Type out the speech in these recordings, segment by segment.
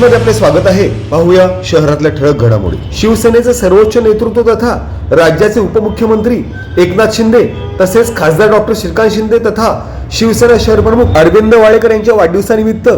मध्ये आपले स्वागत आहे. पाहूया शहरातल्या ठळक घडामोडी. शिवसेनेचे सर्वोच्च नेतृत्व तथा राज्याचे उपमुख्यमंत्री एकनाथ शिंदे तसेच खासदार डॉक्टर श्रीकांत शिंदे तथा शिवसेना शहर प्रमुख अरविंद वाळेकर यांच्या वाढदिवसानिमित्त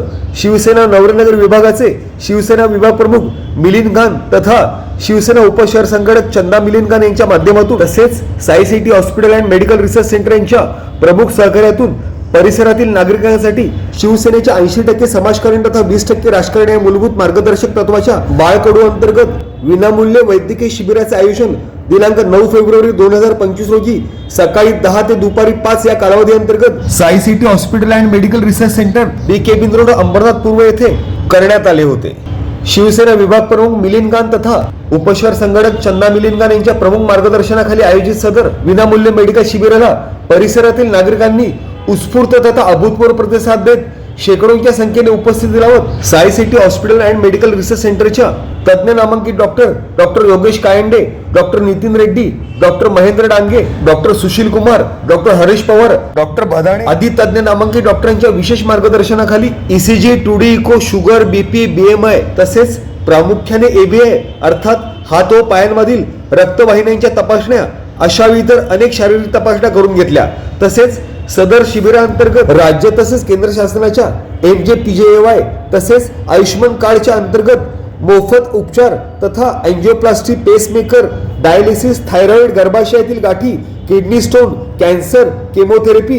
शिवसेना नवरनगर विभागाचे शिवसेना विभाग प्रमुख मिलिंद गान तथा शिवसेना उपशहर संघटक चंदा मिलिंद गान यांच्या माध्यमातून तसेच Sai city hospital and medical research centre यांच्या प्रमुख सहकार्यातून परिसरातील नागरिकांसाठी शिवसेनेच्या ऐंशी टक्के समाजकारण तथा वीस टक्के राजकारण या मूलभूत मार्गदर्शक तत्वाच्या बाळकडू अंतर्गत विनामूल्य वैद्यकीय शिबिराचे आयोजन दिनांक नऊ फेब्रुवारी दोन हजार पंचवीस रोजी सकाळी दहा ते दुपारी पाच या कालावधी अंतर्गत Sai city hospital and medical research centre B cabin road Ambernath पूर्व येथे करण्यात आले होते. शिवसेना विभाग प्रमुख मिलिंद गान तथा उपशहर संघटक चंदा मिलिंद गान यांच्या प्रमुख मार्गदर्शनाखाली आयोजित सदर विनामूल्य मेडिकल शिबिराला परिसरातील नागरिकांनी उत्स्फूर्त तथा अभूतपूर्व प्रतिसाद देत शेकडोंच्या संख्येने उपस्थिती लावत Sai city hospital and medical research सेंटरच्या तज्ज्ञ नामांकित doctor doctor Yogesh Kayande doctor Nitin Reddy doctor Mahendra Dange doctor Sushil Kumar doctor Harish Pawar doctor Bhadane. आदी तज्ज्ञ नामांकित डॉक्टरांच्या विशेष मार्गदर्शनाखाली E ECG two D echo sugar BP BMI तसेच प्रामुख्याने एबीआय अर्थात हात व पायांमधील रक्तवाहिन्यांच्या तपासण्या अशा इतर अनेक शारीरिक तपासण्या करून घेतल्या. तसेच सदर शिबिरांतर्गत राज्य तसेच केंद्र शासनाच्या एम जे पी जे वाय तसेच आयुष्यमान कार्डच्या अंतर्गत मोफत उपचार तथा अँजिओप्लास्टी पेसमेकर डायलिसिस थायरॉइड गर्भाशयातील गाठी किडनी स्टोन कॅन्सर केमोथेरपी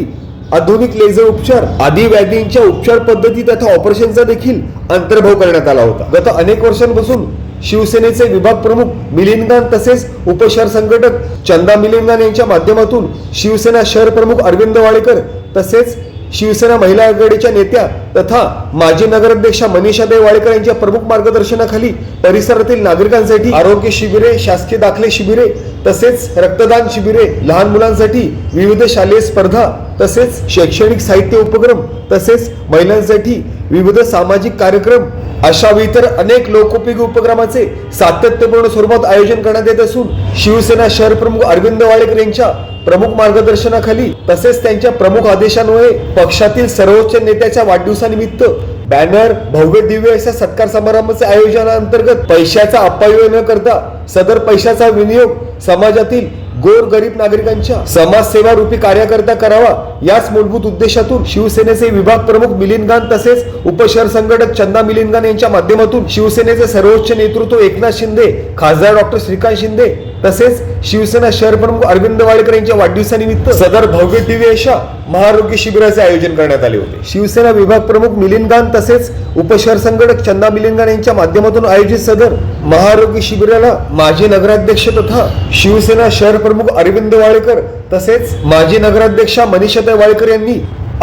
आधुनिक लेझर उपचार आदी व्याधींच्या उपचार पद्धती तथा ऑपरेशनचा देखील अंतर्भाव करण्यात आला होता. गत अनेक वर्षांपासून शिवसेनेचे विभाग प्रमुख मिलिंदगान तसेच उपशहर संघटक चंदा मिलिंदगान यांच्या माध्यमातून शिवसेना शहर प्रमुख अरविंद वाळेकर तसेच शिवसेना महिला आघाडीच्या नेत्या तथा माजी नगराध्यक्षा मनीषाताई वाळेकर यांच्या प्रमुख मार्गदर्शनाखाली परिसरातील नागरिकांसाठी आरोग्य शिबिरे शासकीय दाखले शिबिरे तसेच रक्तदान शिबिरे लहान मुलांसाठी विविध शालेय स्पर्धा तसेच शैक्षणिक साहित्य उपक्रम तसेच महिलांसाठी विविध सामाजिक कार्यक्रम अशा इतर अनेक लोकोपयोगी उपक्रमाचे सातत्यपूर्ण स्वरूपात आयोजन करण्यात येत असून शिवसेना शहर प्रमुख अरविंद वाळेकर यांच्या प्रमुख मार्गदर्शनाखाली तसेच त्यांच्या प्रमुख आदेशांमुळे पक्षातील सर्वोच्च नेत्याच्या वाढदिवसानिमित्त बॅनर भव्य दिव्य अशा सत्कार समारंभाचे आयोजनाअंतर्गत पैशाचा अपव्यय न करता सदर पैशाचा विनियोग समाजातील गोर गरीब नागरिकांच्या समाजसेवा रूपी कार्यकर्ता करावा याच मूलभूत उद्देशातून शिवसेनेचे विभाग प्रमुख मिलिंद गान तसेच उपशहर संघटक चंदा मिलिंद गान यांच्या माध्यमातून शिवसेनेचे सर्वोच्च नेतृत्व एकनाथ शिंदे खासदार डॉक्टर श्रीकांत शिंदे तसेच शिवसेना शहर प्रमुख अरविंद वाळेकर यांच्या वाढदिवसानिमित्त सदर भव्य दिव्य अशा महाआरोग्य शिबिराचे आयोजन करण्यात आले होते. शिवसेना विभाग प्रमुख मिलिंद गान तसेच उपशहर संघटक चंदा मिलिंद गान यांच्या माध्यमातून आयोजित सदर महाआरोग्य शिबिराला माजी नगराध्यक्ष तथा शिवसेना शहर प्रमुख अरविंद वाळेकर तसेच माजी नगराध्यक्षा मनीषाताई वाळेकर यांनी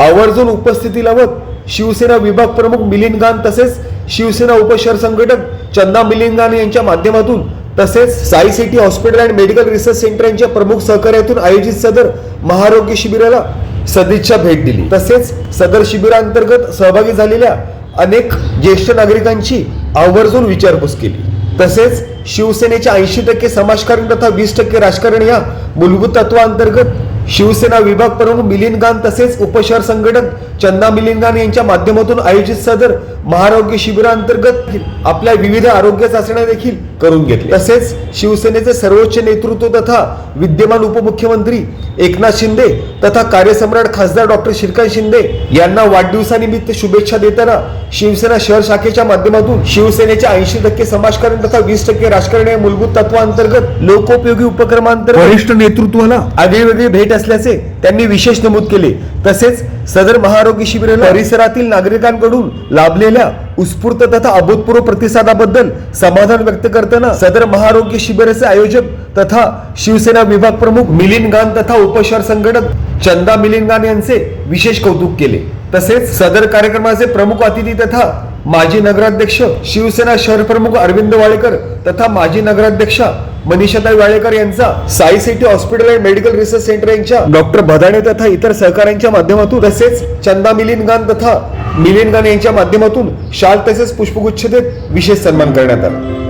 आवर्जून उपस्थिती लावत शिवसेना विभाग प्रमुख मिलिंद गान तसेच शिवसेना उपशहर संघटक चंदा मिलिंद गान यांच्या माध्यमातून तसेच Sai city hospital and medical research centre यांच्या प्रमुख सहकार्यातून आयोजित सदर महाआरोग्य शिबिराला सदिच्छा भेट दिली. तसेच सदर शिबिरांतर्गत सहभागी झालेल्या अनेक ज्येष्ठ नागरिकांची आवर्जून विचारपूस केली. तसेच शिवसेनेच्या ऐंशी टक्के समाजकारण तथा वीस टक्के राजकारण या मूलभूत तत्वांतर्गत शिवसेना विभाग प्रमुख मिलिंद गान तसेच उपशहर संघटक चंदा मिलिंद गान यांच्या माध्यमातून आयोजित सदर महाआरोग्य शिबिरांतर्गत आपल्या विविध आरोग्य चाचण्या देखील करून घेतल्या. तसेच शिवसेनेचे सर्वोच्च नेतृत्व तथा विद्यमान उपमुख्यमंत्री एकनाथ शिंदे तथा कार्यसम्राट खासदार डॉक्टर श्रीकांत शिंदे यांना वाढदिवसानिमित्त शुभेच्छा देताना शिवसेना शहर शाखेच्या माध्यमातून शिवसेनेच्या ऐंशी टक्के समाजकारण तथा वीस टक्के राजकारण या मूलभूत तत्वांतर्गत लोकोपयोगी उपक्रमांतर्गत वरिष्ठ नेतृत्वाला आगळीवेगळी भेट असल्याचे त्यांनी विशेष नमूद केले. तसेच सदर महाआरोग्य शिबिराला परिसरातील नागरिकांकडून लाभलेल्या उत्स्फूर्त तथा अभूतपूर्व प्रतिसादाबद्दल समाधान व्यक्त करताना सदर महाआरोग्य शिबिराचे आयोजक तथा शिवसेना विभाग प्रमुख मिलिंद गान तथा उपशहर संघटक चंदा मिलिंद गान यांचे विशेष कौतुक केले. तसेच सदर कार्यक्रमाचे प्रमुख अतिथी तथा माजी नगराध्यक्ष शिवसेना शहर प्रमुख अरविंद वाळेकर तथा माजी नगराध्यक्षा मनीषाताई वाळेकर यांचा Sai city hospital and medical research centre यांच्या डॉक्टर भदाणे तथा इतर सहकाऱ्यांच्या माध्यमातून तसेच चंदा मिलिनगान तथा मिलिनगान यांच्या माध्यमातून शाल तसेच पुष्पगुच्छ देत विशेष सन्मान करण्यात आला.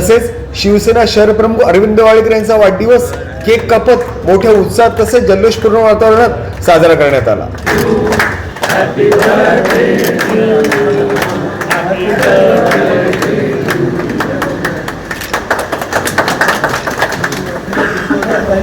तसेच शिवसेना शहर प्रमुख अरविंद वाळेकर यांचा वाढदिवस केक कापत मोठ्या उत्साहात तसेच जल्लोषपूर्ण वातावरणात साजरा करण्यात आला.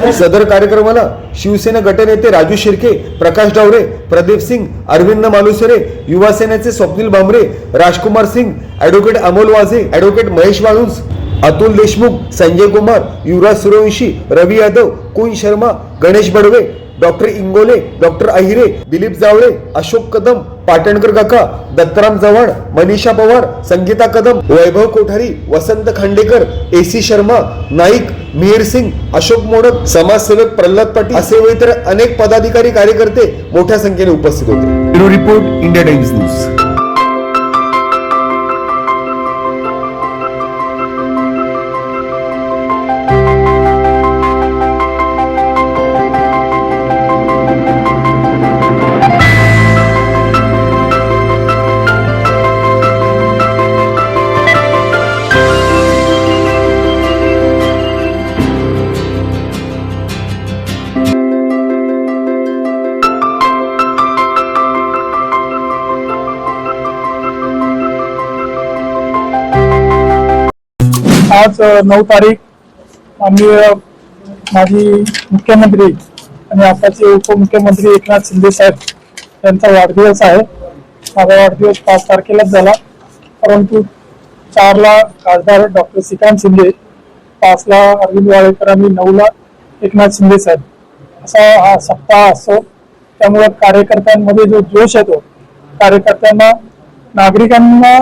सदर कार्यक्रमाला शिवसेना गटनेते राजू शिर्के प्रकाश डावरे प्रदीप सिंग अरविंद मालुसरे युवा सेनेचे स्वप्नील भामरे राजकुमार सिंग ऍडव्होकेट अमोल वाझे ऍडव्होकेट महेश वाळुंज अतुल देशमुख संजय कुमार युवराज सूर्यवंशी रवी यादव कुन शर्मा गणेश बडवे डॉक्टर इंगोले डॉक्टर अहिरे दिलीप जावळे अशोक कदम पाटणकर काका दत्तराम चव्हाण मनीषा पवार संगीता कदम वैभव कोठारी वसंत खांडेकर एसी शर्मा नाईक मिहिर सिंग अशोक मोडक समाजसेवक प्रल्हाद पाटील असे इतर अनेक पदाधिकारी कार्यकर्ते मोठ्या संख्येने उपस्थित होते. Report India Times news. आज नऊ तारीख आम्ही माजी मुख्यमंत्री आणि आताचे उपमुख्यमंत्री एकनाथ शिंदे साहेब यांचा वाढदिवस आहे. माझा वाढदिवस पाच तारखेलाच झाला. परंतु चारला खासदार डॉक्टर श्रीकांत शिंदे पाचला अरविंद वाळेकर आणि नऊला एकनाथ शिंदे साहेब. असा हा सप्ताह असतो. त्यामुळे कार्यकर्त्यांमध्ये जो जोश येतो कार्यकर्त्यांना नागरिकांना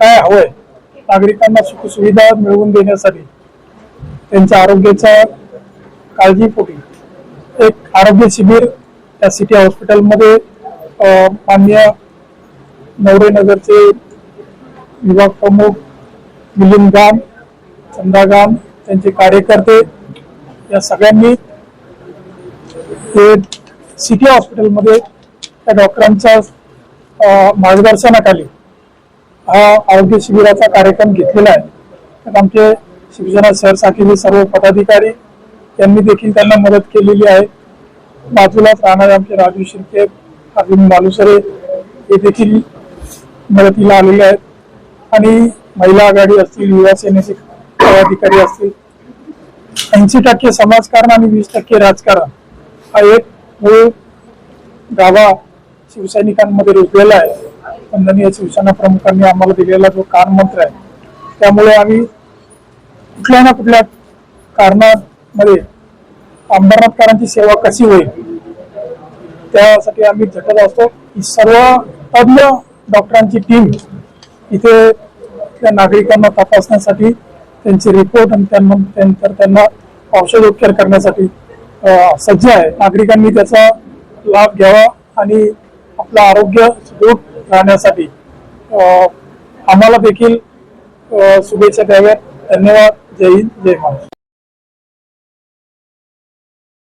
काय हवंय नागरिकांना सुखसुविधा मिळवून देण्यासाठी त्यांच्या आरोग्याच्या काळजीपोटी एक आरोग्य शिबिर त्या सिटी हॉस्पिटलमध्ये मान्य नवरे नगरचे विभाग प्रमुख मिलिंद गाम चंदा गाम त्यांचे कार्यकर्ते या सगळ्यांनी हे सिटी हॉस्पिटलमध्ये त्या डॉक्टरांच्या मार्गदर्शनाखाली हा आरोग्य शिबिराचा कार्यक्रम घेतलेला आहे. त्यात आमचे शिवसेना शहर सर्व पदाधिकारी यांनी देखील त्यांना मदत केलेली आहे. बाजूलाच राहणारे आमचे राजू शिर्के अरविंद बालुसरे हे देखील मदतीला आलेले आहेत. आणि महिला आघाडी असतील युवा सेनेचे पदाधिकारी असतील ऐंशी टक्के समाजकारण आणि वीस टक्के राजकारण हा एक मूळ गावा शिवसैनिकांमध्ये रुजलेला आहे. वंदनीय शिवसेना प्रमुखांनी आम्हाला दिलेला जो कानमंत्र आहे त्यामुळे आम्ही कुठल्या ना कुठल्या कारणामध्ये अंबरनाथकरांची सेवा कशी होईल त्यासाठी आम्ही झटत असतो. की सर्व तज्ञ डॉक्टरांची टीम इथे त्या नागरिकांना तपासण्यासाठी त्यांचे रिपोर्ट आणि त्यांना त्यानंतर त्यांना औषधोपचार करण्यासाठी सज्ज आहे. नागरिकांनी त्याचा लाभ घ्यावा आणि आपलं आरोग्य सुदृढ राहण्यासाठी. आम्हाला देखील शुभेच्छा द्याव्यात. धन्यवाद. जय हिंद. जय महाराष्ट्र.